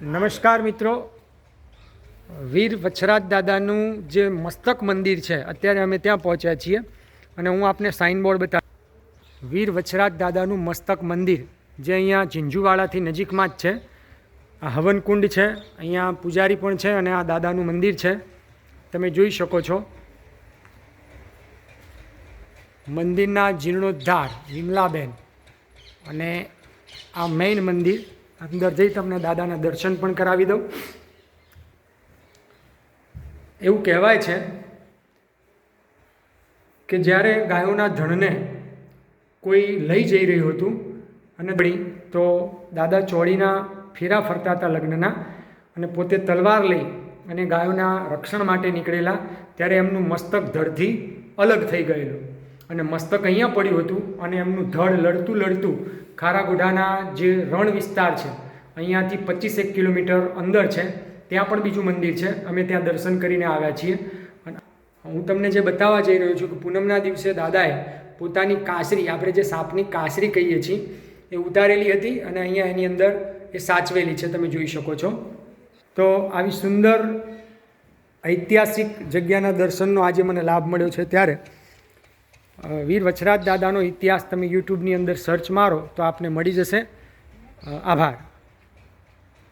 નમસ્કાર મિત્રો. વીર વચ્છરાજ દાદાનું જે મસ્તક મંદિર છે, અત્યારે અમે ત્યાં પહોંચ્યા છીએ અને હું આપને સાઇનબોર્ડ બતા વીર વચ્છરાજ દાદાનું મસ્તક મંદિર, જે અહીંયા ઝીંઝુવાડાથી નજીકમાં જ છે. આ હવનકુંડ છે, અહીંયા પૂજારી પણ છે અને આ દાદાનું મંદિર છે. તમે જોઈ શકો છો. મંદિરના જીર્ણોદ્ધાર વિમલાબેન અને આ મેઇન મંદિર અંદર જઈ તમને દાદાના દર્શન પણ કરાવી દઉં. એવું કહેવાય છે કે જ્યારે ગાયોના ધણને કોઈ લઈ જઈ રહ્યું હતું અને બળી તો દાદા ચોળીના ફેરા ફરતા હતા લગ્નના અને પોતે તલવાર લઈ અને ગાયોના રક્ષણ માટે નીકળેલા, ત્યારે એમનું મસ્તક ધડથી અલગ થઈ ગયેલું. અને મસ્તક અહીંયા પડ્યું હતું અને એમનું ધડ લડતું લડતું ખારાગોઢાના જે રણ વિસ્તાર છે, અહીંયાથી પચીસેક કિલોમીટર અંદર છે. ત્યાં પણ બીજું મંદિર છે. અમે ત્યાં દર્શન કરીને આવ્યા છીએ. અને હું તમને જે બતાવવા જઈ રહ્યો છું કે પૂનમના દિવસે દાદાએ પોતાની કાસરી, આપણે જે સાપની કાસરી કહીએ છીએ, એ ઉતારેલી હતી અને અહીંયા એની અંદર એ સાચવેલી છે. તમે જોઈ શકો છો. તો આવી સુંદર ઐતિહાસિક જગ્યાના દર્શનનો આજે મને લાભ મળ્યો છે ત્યારે વીર વછરાજ દાદાનો ઇતિહાસ તમે યુટ્યુબની અંદર સર્ચ મારો તો આપને મળી જશે. આભાર.